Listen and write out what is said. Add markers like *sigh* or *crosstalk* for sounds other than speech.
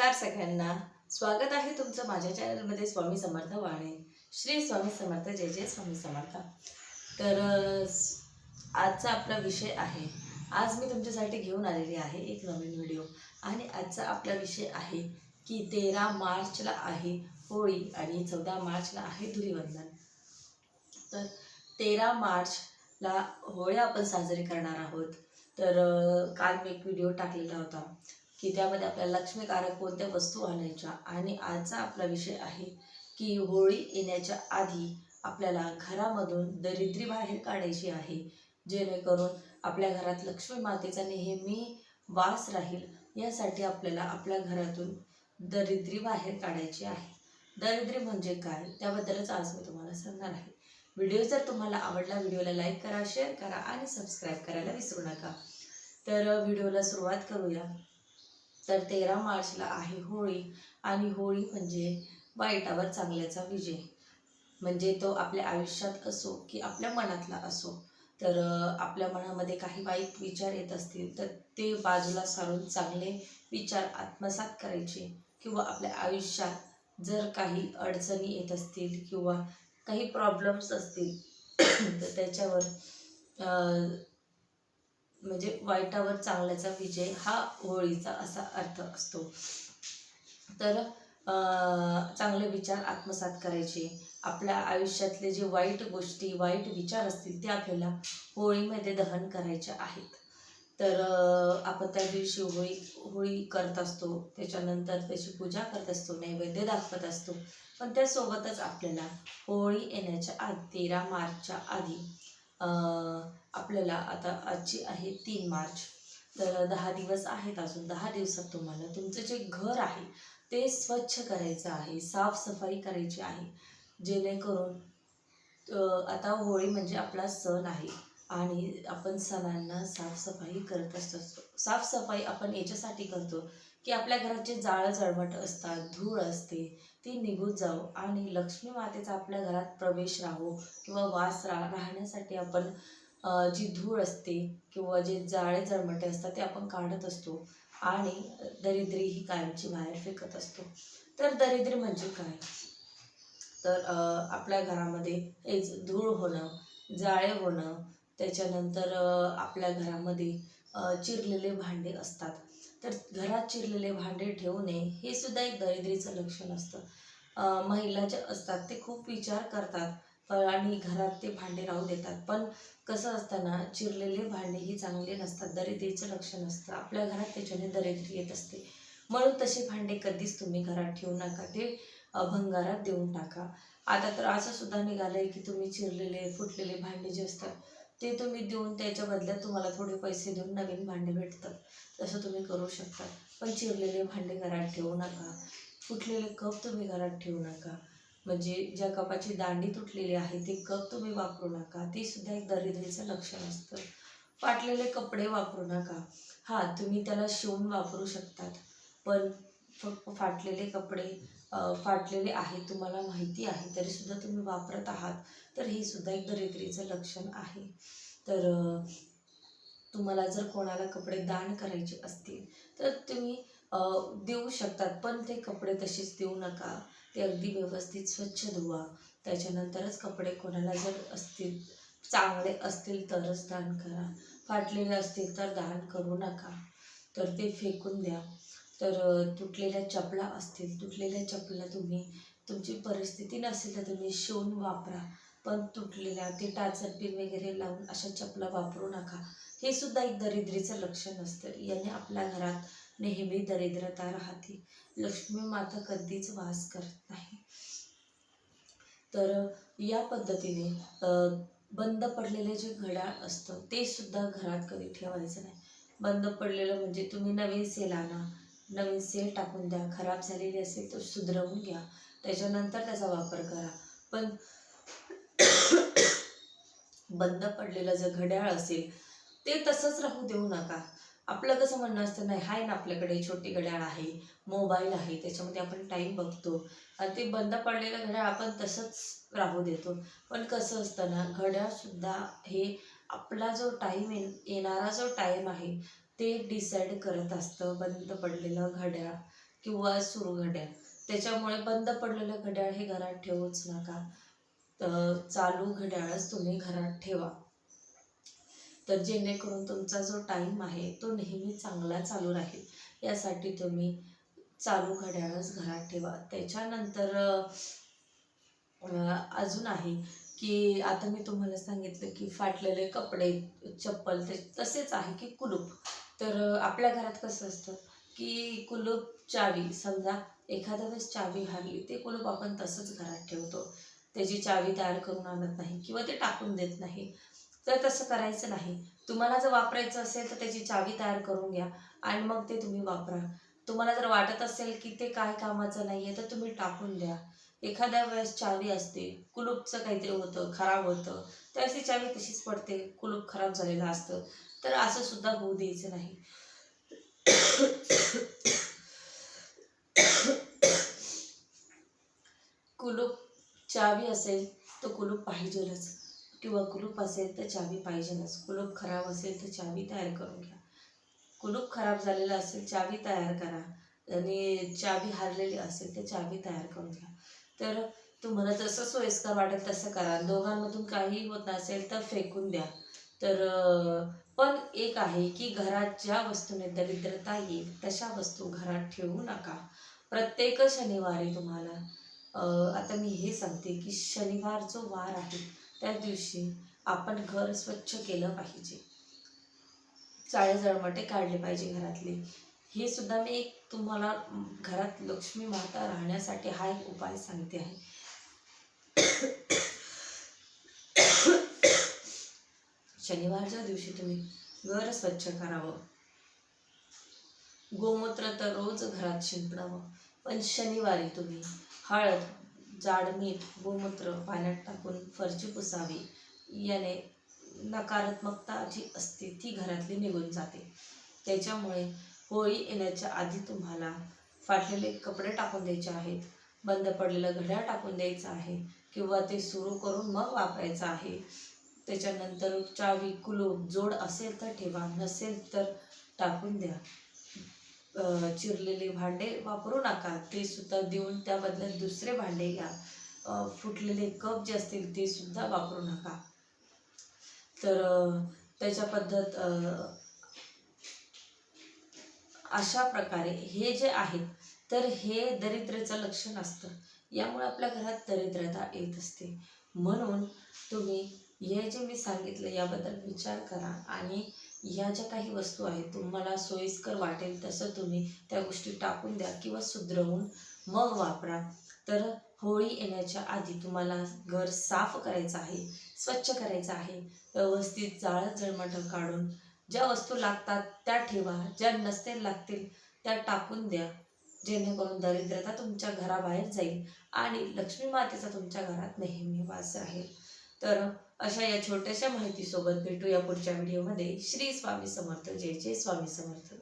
नमस्कार सगळ्यांना. स्वागत आहे तुमचं माझ्या चॅनलमध्ये स्वामी समर्थ वाणे. श्री स्वामी समर्थ जय जय स्वामी समर्थ. तर आजचा आपला विषय आहे आज मी तुमच्यासाठी घेऊन आलेली आहे एक नवीन व्हिडिओ. आणि आजचा आपला विषय आहे की तेरा मार्चला आहे होळी आणि चौदा मार्चला आहे धुलीवंदन. तर तेरा मार्चला होळी आपण साजरी करणार आहोत. तर काल मी एक व्हिडिओ टाकलेला होता. की त्यामध्ये आपल्याला लक्ष्मीकारक कोणत्या वस्तू आणायच्या आणि आजचा आपला विषय आहे की होळी येण्याच्या आधी आपल्याला घरामधून दरिद्री बाहेर काढायची आहे. जेणेकरून आपल्या घरात लक्ष्मी मातेचा नेहमी वास राहील यासाठी आपल्याला आपल्या घरातून दरिद्री बाहेर काढायची आहे. दरिद्री म्हणजे काय? त्याबद्दलच आज मी तुम्हाला सांगणार आहे. व्हिडिओ जर तुम्हाला आवडला व्हिडिओला लाईक करा शेअर करा आणि सबस्क्राईब करायला विसरू नका. तर व्हिडिओला सुरुवात करूया. तर तेरा मार्चला आहे होळी आणि होळी म्हणजे वाईटावर चांगल्याचा विजय. म्हणजे तो आपल्या आयुष्यात असो की आपल्या मनातला असो. तर आपल्या मनामध्ये काही वाईट विचार येत असतील तर ते बाजूला सारून चांगले विचार आत्मसात करायचे किंवा आपल्या आयुष्यात जर काही अडचणी येत असतील किंवा काही प्रॉब्लेम्स असतील तर त्याच्यावर म्हणजे वाईटावर चांगल्याचा विजय हा होळीचा असा अर्थ असतो. तर अं, चांगले विचार आत्मसात करायचे. आपल्या आयुष्यातले जे वाईट गोष्टी वाईट विचार असतील ते आपल्याला होळीमध्ये दहन करायचे आहेत. तर आपण त्या दिवशी होळी होळी करत असतो. त्याच्यानंतर त्याची पूजा करत असतो नैवेद्य दाखवत असतो. पण त्यासोबतच आपल्याला होळी येण्याच्या आधी तेरा मार्चच्या आधी आपल्याला आता आजची आहे तीन मार्च. तर दहा दिवस आहेत अजून दहा दिवसात तुम्हाला तुमचं जे घर आहे ते स्वच्छ करायचं आहे साफसफाई करायची आहे. जेणेकरून आता होळी म्हणजे आपला सण आहे आणि आपण सणांना साफसफाई करत असतो. साफसफाई आपण याच्यासाठी करतो की आपल्या घरात जे जाळं जळमट असतात धूळ असते ती निघून जाऊ आणि लक्ष्मी मातेचा आपल्या घरात प्रवेश राहो किंवा वास रा राहण्यासाठी आपण जी धूळ असते किंवा जे जाळे जळमटे असतात ते आपण काढत असतो आणि दरिद्री ही कायमची बाहेर फेकत असतो. तर दरिद्री म्हणजे काय? तर आपल्या घरामध्ये हेच धूळ होणं जाळे होणं त्याच्यानंतर आपल्या घरामध्ये चिरलेले भांडे असतात. तर घरात चिरलेले भांडे ठेवू नये हे सुद्धा एक दरिद्रीचं लक्षण असतं. महिला ज्या असतात ते खूप विचार करतात. आणि घरात ते भांडे राहू देतात. पण कसं असताना चिरलेले भांडे ही चांगले नसतात. दरिद्रीचं लक्षण असतं. आपल्या घरात त्याच्याने दरिद्री येत असते. म्हणून तसे भांडे कधीच तुम्ही घरात ठेवू नका. ते भंगारात देऊन टाका. आता तर असं सुद्धा निघालं आहे की तुम्ही चिरलेले फुटलेले भांडे जे असतात ते तुम्ही देऊन त्याच्या बदल्यात तुम्हाला थोडे पैसे देऊन नवीन भांडे भेटतात. तसं तुम्ही करू शकता. पण चिरलेले भांडे घरात ठेवू नका. फुटलेले कप तुम्ही घरात ठेवू नका. म्हणजे ज्या कपाची दांडी तुटलेली आहे ते कप तुम्ही वापरू नका. ते सुद्धा एक दरिद्रीचं लक्षण असतं. फाटलेले कपडे वापरू नका. हां तुम्ही त्याला शिवून वापरू शकतात. पण फाटलेले कपडे फाटलेले आहेत तुम्हाला माहिती आहे तरीसुद्धा तुम्ही वापरत आहात तर हे सुद्धा एक दरिद्रीचं लक्षण आहे. तर तुम्हाला जर कोणाला कपडे दान करायचे असतील तर तुम्ही देऊ शकतात पण ते कपडे तसेच देऊ नका. ते अगदी व्यवस्थित स्वच्छ धुवा. त्याच्यानंतरच कपडे कोणाला जर असतील चांगले असतील तरच दान करा. फाटलेले असतील तर दान करू नका. तर ते फेकून द्या. तर तुटलेल्या चपला असतील. तुटलेल्या चपला तुम्ही तुमची परिस्थिती नसेल तर तुम्ही शिवून वापरा. पण तुटलेल्या ते टाचर पिन वगैरे लावून अशा चपला वापरू नका. हे सुद्धा एक दरिद्रीचं लक्षण असतं. याने आपल्या घरात नेहमी दरिद्रता राहते. लक्ष्मी माता कधीच वास करत नाही. तर या पद्धतीने बंद पडलेले जे घड्याळ असतं ते सुद्धा घरात कधी ठेवायचं नाही. बंद पडलेलं म्हणजे तुम्ही नवीन सेल आणा नवीन सेल टाकून द्या खराब झालेली असेल तर सुधरवून घ्या. त्याच्यानंतर त्याचा वापर करा. पण *coughs* बंद पडलेलं जर घड्याळ असेल ते तसंच राहू देऊ नका. आपलं कसं म्हणणं असतं नाही आहे ना आपल्याकडे छोटी घड्याळ आहे मोबाईल आहे त्याच्यामध्ये आपण टाईम बघतो. आणि ते बंद पडलेलं घड्याळ आपण तसंच राहू देतो. पण कसं असतं ना घड्याळसुद्धा हे आपला जो टाईम येणारा जो टाईम आहे ते डिसाईड करत असतं. बंद पडलेलं घड्याळ किंवा सुरू घड्याळ. त्याच्यामुळे बंद पडलेलं घड्याळ हे घरात ठेवूच नका. तर चालू घड्याळच तुम्ही घरात ठेवा. तर जेणेकरून तुमचा जो टाईम आहे तो नेहमी चांगला चालू राहील. यासाठी तुम्ही चालू घड्याळच घरात ठेवा. त्याच्यानंतर अजून आहे की आता मी तुम्हाला सांगितलं की फाटलेले कपडे चप्पल ते तसेच आहे की कुलूप. तर आपल्या घरात कसं असतं की कुलूप चावी समजा एखाद्या वेळेस चावी हरली ते कुलूप आपण तसंच घरात ठेवतो. त्याची चावी तयार करून आणत नाही किंवा ते टाकून देत नाही. तर तसं करायचं नाही. तुम्हाला जर वापरायचं असेल तर त्याची चावी तयार करून घ्या आणि मग ते तुम्ही वापरा. तुम्हाला जर वाटत असेल की ते काय कामाचं नाही आहे तर तुम्ही टाकून द्या. एखाद्या वेळेस चावी असते कुलूपचं काहीतरी होतं खराब होतं तर अशी चावी तशीच पडते. कुलूप खराब झालेलं असतं. तर असं सुद्धा होऊ द्यायचं नाही. कुलूप चावी असेल तर कुलूप पाहिजेलच. किंवा कुलूप असेल तर चावी पाहिजेलच. कुलूप खराब असेल तर चावी तयार करून घ्या. कुलूप खराब झालेला असेल चावी तयार करा. आणि चावी हरलेली असेल तर चावी तयार करून घ्या. तर तुम्हाला जसं सोयीस्कर वाटेल तसं करा. दोघांमधून काही होत नसेल तर फेकून द्या. तर पण एक आहे की घरात ज्या वस्तूने दरिद्रता येईल तशा वस्तू घरात ठेवू नका. प्रत्येक शनिवारी तुम्हाला आता मी हे सांगते की शनिवार जो वार आहे त्या दिवशी आपण घर स्वच्छ केलं पाहिजे. चाळे जळमटे काढले पाहिजे घरातले. हे सुद्धा मी एक तुम्हाला घरात लक्ष्मी माता राहण्यासाठी हा एक उपाय सांगते आहे. शनिवारच्या दिवशी तुम्ही घर स्वच्छ करावं. गोमूत्र तर रोज घरात शिंपडावं. पण शनिवारी तुम्ही हळद जाड मीठ गोमूत्र पाण्यात टाकून फरची पुसावी. याने नकारात्मकता जी असते ती घरातली निघून जाते. त्याच्यामुळे होळी येण्याच्या आधी तुम्हाला फाटलेले कपडे टाकून द्यायचे आहेत बंद पडलेलं घड्याळ टाकून द्यायचं आहे किंवा ते सुरू करून मग वापरायचं आहे. त्याच्यानंतर चावी कुलूप जोड असेल तर ठेवा नसेल तर टाकून द्या. अ, चिरलेले भांडे वापरू नका ते सुद्धा देऊन त्या बदल्यात दुसरे भांडे घ्या. फुटलेले कप जे असतील ते सुद्धा वापरू नका. तर त्याच्या पद्धत अशा प्रकारे हे जे आहेत तर हे दरिद्रचं लक्षण असतं. यामुळे आपल्या घरात दरिद्रता येत असते. म्हणून तुम्ही हे जे मी सांगितलं याबद्दल विचार करा आणि ह्या ज्या काही वस्तू आहेत तुम्हाला सोयीस्कर वाटेल तसं तुम्ही त्या गोष्टी टाकून द्या किंवा सुधरवून मग वापरा. तर होळी येण्याच्या आधी तुम्हाला घर साफ करायचं आहे स्वच्छ करायचं आहे. व्यवस्थित जाळं जळमटं काढून ज्या वस्तू लागतात त्या ठेवा ज्या नसतील लागतील त्या टाकून द्या. जेणेकरून दरिद्रता तुमच्या घराबाहेर जाईल आणि लक्ष्मी मातेचा तुमच्या घरात नेहमी वास राहील. तर अशा या छोट्याशा माहितीसोबत भेटूया पुढच्या व्हिडिओमध्ये. श्री स्वामी समर्थ. जय जय स्वामी समर्थ.